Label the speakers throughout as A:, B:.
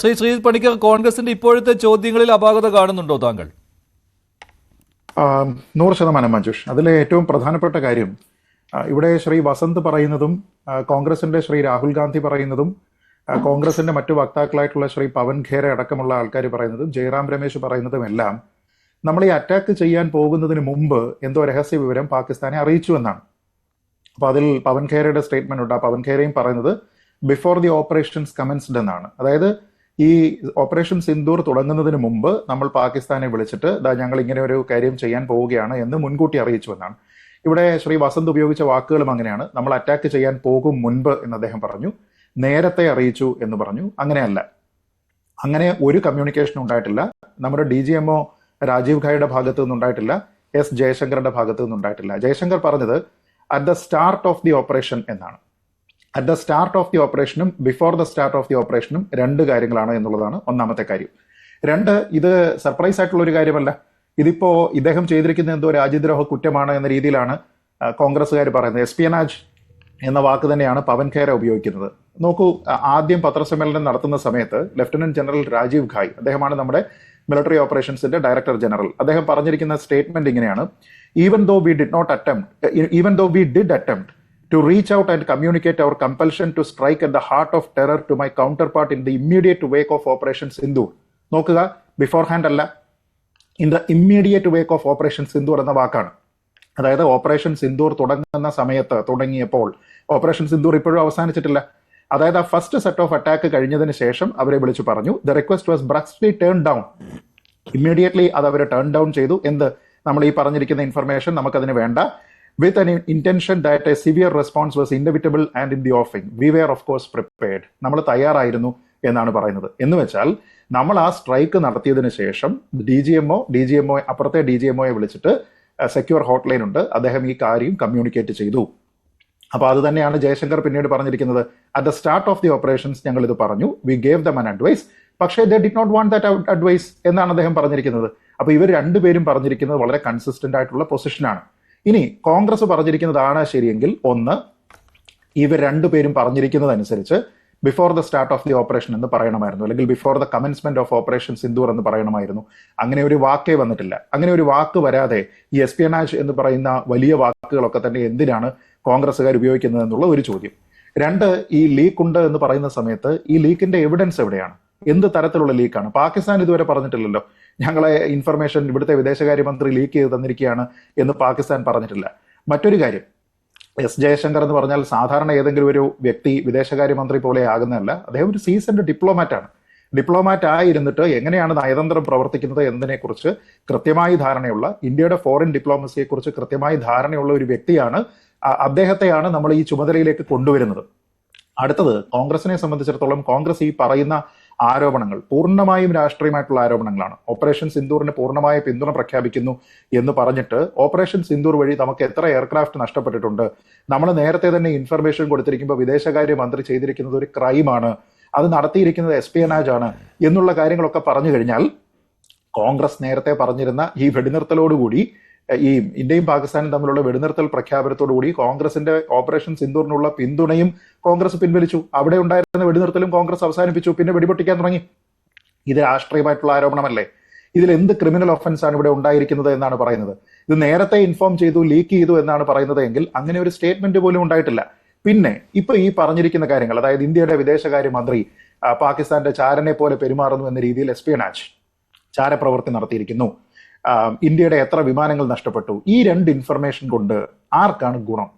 A: ശ്രീ ശ്രീ പണിക്കർ കോൺഗ്രസിന്റെ ഇപ്പോഴത്തെ ചോദ്യങ്ങളിൽ അപാകത കാണുന്നുണ്ടോ താങ്കൾ?
B: നൂറ് ശതമാനം മഞ്ജുഷ്. അതിലെ ഏറ്റവും പ്രധാനപ്പെട്ട കാര്യം ഇവിടെ ശ്രീ വസന്ത് പറയുന്നതും കോൺഗ്രസിന്റെ ശ്രീ രാഹുൽ ഗാന്ധി പറയുന്നതും കോൺഗ്രസിന്റെ മറ്റു വക്താക്കളായിട്ടുള്ള ശ്രീ പവൻ ഖേര അടക്കമുള്ള ആൾക്കാർ പറയുന്നതും ജയറാം രമേശ് പറയുന്നതും എല്ലാം നമ്മൾ ഈ അറ്റാക്ക് ചെയ്യാൻ പോകുന്നതിന് മുമ്പ് എന്തോ രഹസ്യ വിവരം പാകിസ്ഥാനെ അറിയിച്ചു എന്നാണ്. അപ്പൊ അതിൽ പവൻ ഖേരയുടെ സ്റ്റേറ്റ്മെന്റ് ഉണ്ട്. ആ പവൻ ഖേരയും പറയുന്നത് ബിഫോർ ദി ഓപ്പറേഷൻസ് കമൻസ്ഡ് എന്നാണ്. അതായത് ഈ ഓപ്പറേഷൻ സിന്ദൂർ തുടങ്ങുന്നതിന് മുമ്പ് നമ്മൾ പാകിസ്ഥാനെ വിളിച്ചിട്ട് ദാ ഞങ്ങൾ ഇങ്ങനെ ഒരു കാര്യം ചെയ്യാൻ പോവുകയാണ് എന്ന് മുൻകൂട്ടി അറിയിച്ചു എന്നാണ് ഇവിടെ ശ്രീ വസന്ത് ഉപയോഗിച്ച വാക്കുകളും അങ്ങനെയാണ്. നമ്മൾ അറ്റാക്ക് ചെയ്യാൻ പോകും മുൻപ് എന്ന് അദ്ദേഹം പറഞ്ഞു. നേരത്തെ അറിയിച്ചു എന്ന് പറഞ്ഞു. അങ്ങനെയല്ല. അങ്ങനെ ഒരു കമ്മ്യൂണിക്കേഷൻ ഉണ്ടായിട്ടില്ല. നമ്മുടെ ഡി ജി എംഒ രാജീവ് ഖായുടെ ഭാഗത്തു നിന്നുണ്ടായിട്ടില്ല. എസ് ജയശങ്കറിന്റെ ഭാഗത്തു നിന്നുണ്ടായിട്ടില്ല. ജയശങ്കർ പറഞ്ഞത് at the start of the operation എന്നാണ്. At the start of the ഓപ്പറേഷനും before the start of the ഓപ്പറേഷനും രണ്ട് കാര്യങ്ങളാണ് എന്നുള്ളതാണ് ഒന്നാമത്തെ കാര്യം. രണ്ട് ഇത് സർപ്രൈസ് ആയിട്ടുള്ള ഒരു കാര്യമല്ല. ഇതിപ്പോ ഇദ്ദേഹം ചെയ്തിരിക്കുന്ന എന്തോ രാജ്യദ്രോഹ കുറ്റമാണ് എന്ന രീതിയിലാണ് കോൺഗ്രസ്സുകാർ പറയുന്നത്. എസ്പിയനാജ് എന്ന വാക്ക് തന്നെയാണ് പവൻ ഖേര ഉപയോഗിക്കുന്നത്. നോക്കൂ ആദ്യം പത്രസമ്മേളനം നടത്തുന്ന സമയത്ത് ലഫ്റ്റനന്റ് ജനറൽ രാജീവ് ഖായ് അദ്ദേഹമാണ് നമ്മുടെ മിലിറ്ററി ഓപ്പറേഷൻസിന്റെ ഡയറക്ടർ ജനറൽ അദ്ദേഹം പറഞ്ഞിരിക്കുന്ന സ്റ്റേറ്റ്മെന്റ് ഇങ്ങനെയാണ്. Even though we did not attempt even though we did attempt to reach out and communicate our compulsion to strike at the heart of terror to my counterpart in the immediate wake of Operation Sindhu. നോക്കുക beforehand അല്ല in the immediate wake of operation Sindoor എന്ന വാക്കാണ്. അതായത് operation Sindoor തുടങ്ങുന്ന സമയത്ത് തുടങ്ങിയപ്പോൾ operation Sindoor ഇപ്പോഴും അവസാനിച്ചിട്ടില്ല. അതായത് ആ ഫസ്റ്റ് സെറ്റ് ഓഫ് അറ്റാക്ക് കഴിഞ്ഞതിന് ശേഷം അവരെ വിളിച്ചു പറഞ്ഞു. The request was brusquely turn down immediately അത് അവർ ടേൺ ഡൗൺ ചെയ്തു. എന്ത്? നമ്മൾ ഈ പറഞ്ഞിരിക്കുന്ന ഇൻഫർമേഷൻ നമുക്കതിന് വേണ്ട. With an intention that a severe response was inevitable and in the offing we were of course prepared നമ്മൾ തയ്യാറായിരുന്നു എന്നാണ് പറയുന്നത്. എന്ന് വെച്ചാൽ നമ്മൾ ആ സ്ട്രൈക്ക് നടത്തിയതിനു ശേഷം D G MO D G MO അപ്പുറത്തെ ഡി ജി എംഒയെ വിളിച്ചിട്ട് സെക്യൂർ ഹോട്ട്ലൈൻ ഉണ്ട്. അദ്ദേഹം ഈ കാര്യം കമ്മ്യൂണിക്കേറ്റ് ചെയ്തു. അപ്പോൾ അത് തന്നെയാണ് ജയശങ്കർ പിന്നീട് പറഞ്ഞിരിക്കുന്നത്. At the start of the operations ഞങ്ങൾ ഇത് പറഞ്ഞു. We gave them an advice പക്ഷേ they did not want that advice എന്നാണ് അദ്ദേഹം പറഞ്ഞിരിക്കുന്നത്. അപ്പോൾ ഇവർ രണ്ടുപേരും പറഞ്ഞിരിക്കുന്നത് വളരെ കൺസിസ്റ്റന്റ് ആയിട്ടുള്ള പൊസിഷനാണ് ഇനി കോൺഗ്രസ് പറഞ്ഞിരിക്കുന്നതാണ് ശരിയെങ്കിൽ ഒന്ന് ഇവർ രണ്ടുപേരും പറഞ്ഞിരിക്കുന്നത് അനുസരിച്ച് before the start of the operation എന്ന് പറയണമായിരുന്നു. അല്ലെങ്കിൽ before the commencement of operation Sindoor എന്ന് പറയണമായിരുന്നു. അങ്ങനെ ഒരു വാക്കേ വന്നിട്ടില്ല. അങ്ങനെ ഒരു വാക്ക് വരാതെ ഈ എസ്പിയനാജ് എന്ന് പറയുന്ന വലിയ വാക്കുകളൊക്കെ തന്നെ എന്തിനാണ് കോൺഗ്രസ്സുകാർ ഉപയോഗിക്കുന്നത് എന്നുള്ള ഒരു ചോദ്യം. രണ്ട് ഈ ലീക്ക് ഉണ്ട് എന്ന് പറയുന്ന സമയത്ത് ഈ ലീക്കിന്റെ എവിഡൻസ് എവിടെയാണ്? എന്ത് തരത്തിലുള്ള ലീക്കാണ്? പാകിസ്ഥാൻ ഇതുവരെ പറഞ്ഞിട്ടില്ലല്ലോ. ഞങ്ങളെ ഇൻഫർമേഷൻ ഇവിടുത്തെ വിദേശകാര്യമന്ത്രി ലീക്ക് ചെയ്ത് തന്നിരിക്കുകയാണ് എന്ന് പാകിസ്ഥാൻ പറഞ്ഞിട്ടില്ല. മറ്റൊരു കാര്യം എസ് ജയശങ്കർ എന്ന് പറഞ്ഞാൽ സാധാരണ ഏതെങ്കിലും ഒരു വ്യക്തി വിദേശകാര്യമന്ത്രി പോലെ ആകുന്നതല്ല. അദ്ദേഹം ഒരു സീസൺഡ് ഡിപ്ലോമാറ്റ് ആണ്. ഡിപ്ലോമാറ്റ് ആയിരുന്നിട്ട് എങ്ങനെയാണ് നയതന്ത്രം പ്രവർത്തിക്കുന്നത് എന്നതിനെക്കുറിച്ച് കൃത്യമായി ധാരണയുള്ള ഇന്ത്യയുടെ ഫോറിൻ ഡിപ്ലോമസിയെക്കുറിച്ച് കൃത്യമായി ധാരണയുള്ള ഒരു വ്യക്തിയാണ് അദ്ദേഹത്തെയാണ് നമ്മൾ ഈ ചുമതലയിലേക്ക് കൊണ്ടുവരുന്നത്. അടുത്തത് കോൺഗ്രസിനെ സംബന്ധിച്ചിടത്തോളം കോൺഗ്രസ് ഈ പറയുന്ന ആരോപണങ്ങൾ പൂർണമായും രാഷ്ട്രീയമായിട്ടുള്ള ആരോപണങ്ങളാണ്. ഓപ്പറേഷൻ സിന്ദൂറിന് പൂർണമായ പിന്തുണ പ്രഖ്യാപിക്കുന്നു എന്ന് പറഞ്ഞിട്ട് ഓപ്പറേഷൻ സിന്ദൂർ വഴി നമുക്ക് എത്ര എയർക്രാഫ്റ്റ് നഷ്ടപ്പെട്ടിട്ടുണ്ട്. നമ്മൾ നേരത്തെ തന്നെ ഇൻഫർമേഷൻ കൊടുത്തിരിക്കുമ്പോൾ വിദേശകാര്യ മന്ത്രി ചെയ്തിരിക്കുന്നത് ഒരു ക്രൈമാണ്. അത് നടത്തിയിരിക്കുന്നത് എസ്പിയനാജ് ആണ് എന്നുള്ള കാര്യങ്ങളൊക്കെ പറഞ്ഞു കഴിഞ്ഞാൽ കോൺഗ്രസ് നേരത്തെ പറഞ്ഞിരുന്ന ഈ വെടിനിർത്തലോടുകൂടി ഈ ഇന്ത്യയും പാകിസ്ഥാനും തമ്മിലുള്ള വെടിനിർത്തൽ പ്രഖ്യാപനത്തോടുകൂടി കോൺഗ്രസിന്റെ ഓപ്പറേഷൻ സിന്ദൂറിനുള്ള പിന്തുണയും കോൺഗ്രസ് പിൻവലിച്ചു. അവിടെ ഉണ്ടായിരുന്ന വെടിനിർത്തലും കോൺഗ്രസ് അവസാനിപ്പിച്ചു. പിന്നെ വെടിപൊട്ടിക്കാൻ തുടങ്ങി. ഇത് രാഷ്ട്രീയമായിട്ടുള്ള ആരോപണമല്ലേ? ഇതിൽ എന്ത് ക്രിമിനൽ ഒഫൻസ് ആണ് ഇവിടെ ഉണ്ടായിരിക്കുന്നത് എന്നാണ് പറയുന്നത്. ഇത് നേരത്തെ ഇൻഫോം ചെയ്തു ലീക്ക് ചെയ്തു എന്നാണ് പറയുന്നത് എങ്കിൽ അങ്ങനെ ഒരു സ്റ്റേറ്റ്മെന്റ് പോലും ഉണ്ടായിട്ടില്ല. പിന്നെ ഇപ്പൊ ഈ പറഞ്ഞിരിക്കുന്ന കാര്യങ്ങൾ അതായത് ഇന്ത്യയുടെ വിദേശകാര്യ മന്ത്രി ആ, പാകിസ്ഥാന്റെ ചാരനെ പോലെ പെരുമാറുന്നു എന്ന രീതിയിൽ എസ്പിയനാജ് ചാരപ്രവൃത്തി നടത്തിയിരിക്കുന്നു. ഇന്ത്യയുടെ എത്ര വിമാനങ്ങൾ നഷ്ടപ്പെട്ടു? ഈ രണ്ട് ഇൻഫർമേഷൻ കൊണ്ട് ആർക്കാണ് ഗുണം?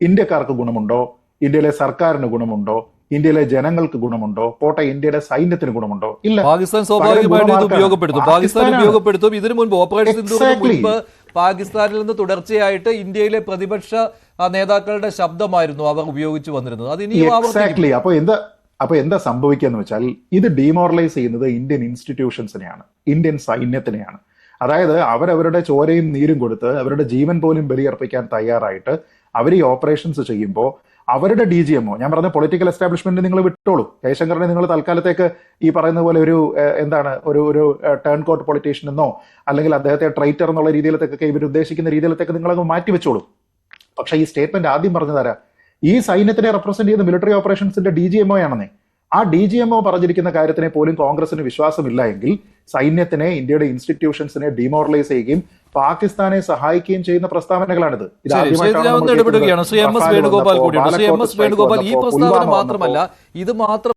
B: ഇന്ത്യക്കാർക്ക് ഗുണമുണ്ടോ? ഇന്ത്യയിലെ സർക്കാരിന് ഗുണമുണ്ടോ? ഇന്ത്യയിലെ ജനങ്ങൾക്ക് ഗുണമുണ്ടോ? പോട്ടെ ഇന്ത്യയുടെ സൈന്യത്തിന് ഗുണമുണ്ടോ? ഇല്ല.
A: പാകിസ്ഥാൻ സ്വാഭാവികമായിട്ടും ഇത് ഉപയോഗപ്പെടുത്തും. പാകിസ്ഥാൻ. ഉപയോഗപ്പെടുത്തും. ഇതിനു മുൻപ് ഓപ്പറേഷൻ. മുൻപ് പാകിസ്ഥാനിൽ നിന്ന് തുടർച്ചയായിട്ട് ഇന്ത്യയിലെ പ്രതിപക്ഷ നേതാക്കളുടെ ശബ്ദമായിരുന്നു അവർ ഉപയോഗിച്ചു വന്നിരുന്നത്. അത് ഇനി ആവർത്തിക്കും.
B: എക്സാക്ട്ലി അപ്പൊ എന്താ അപ്പൊ എന്താ സംഭവിക്കുക എന്ന് വെച്ചാൽ ഇത് ഡിമോറലൈസ് ചെയ്യുന്നത് ഇന്ത്യൻ ഇൻസ്റ്റിറ്റ്യൂഷൻസിനെയാണ് ഇന്ത്യൻ സൈന്യത്തിനെയാണ്. അതായത് അവരവരുടെ ചോരയും നീരും കൊടുത്ത് അവരുടെ ജീവൻ പോലും ബലിയർപ്പിക്കാൻ തയ്യാറായിട്ട് അവർ ഈ ഓപ്പറേഷൻസ് ചെയ്യുമ്പോൾ അവരുടെ ഡി ജി എംഒ ഞാൻ പറഞ്ഞ പൊളിറ്റിക്കൽ എസ്റ്റാബ്ലിഷ്മെന്റ് നിങ്ങൾ വിട്ടോളൂ. ജയശങ്കറിനെ നിങ്ങൾ തൽക്കാലത്തേക്ക് ഈ പറയുന്ന പോലെ ഒരു എന്താണ് ഒരു ഒരു ടേൺ കോട്ട് പൊളിറ്റീഷ്യൻ എന്നോ അല്ലെങ്കിൽ അദ്ദേഹത്തെ ട്രൈറ്റർ എന്നുള്ള രീതിയിലത്തേക്കൊക്കെ ഇവർ ഉദ്ദേശിക്കുന്ന രീതിയിലത്തേക്ക് നിങ്ങളങ്ങ് മാറ്റി വെച്ചോളൂ. പക്ഷേ ഈ സ്റ്റേറ്റ്മെന്റ് ആദ്യം പറഞ്ഞു തരാം ഈ സൈന്യത്തിനെ റെപ്രസെന്റ് ചെയ്യുന്ന മിലിറ്ററി ഓപ്പറേഷൻസിന്റെ ഡി ജി എംഒ ആണെന്നേ. ആ ഡി ജി എം ഒ പറഞ്ഞിരിക്കുന്ന കാര്യത്തിനെ പോലും കോൺഗ്രസിന് വിശ്വാസമില്ല എങ്കിൽ സൈന്യത്തിനെ ഇന്ത്യയുടെ ഇൻസ്റ്റിറ്റ്യൂഷൻസിനെ ഡിമോറലൈസ് ചെയ്യുകയും പാകിസ്ഥാനെ സഹായിക്കുകയും ചെയ്യുന്ന പ്രസ്താവനകളാണിത്. ഇത്
A: ശരി
B: ആദ്യമായിട്ടാണ്
A: ശ്രീ
B: നമ്മൾ
A: ഇടപെടുകയാണ് ശ്രീ എം എസ് വേണുഗോപാൽ
B: റഫാൽ
A: കൂടിയുണ്ട്. ശ്രീ എം എസ് വേണുഗോപാൽ ഈ പ്രസ്താവന മാത്രമല്ല ഇത് മാത്രം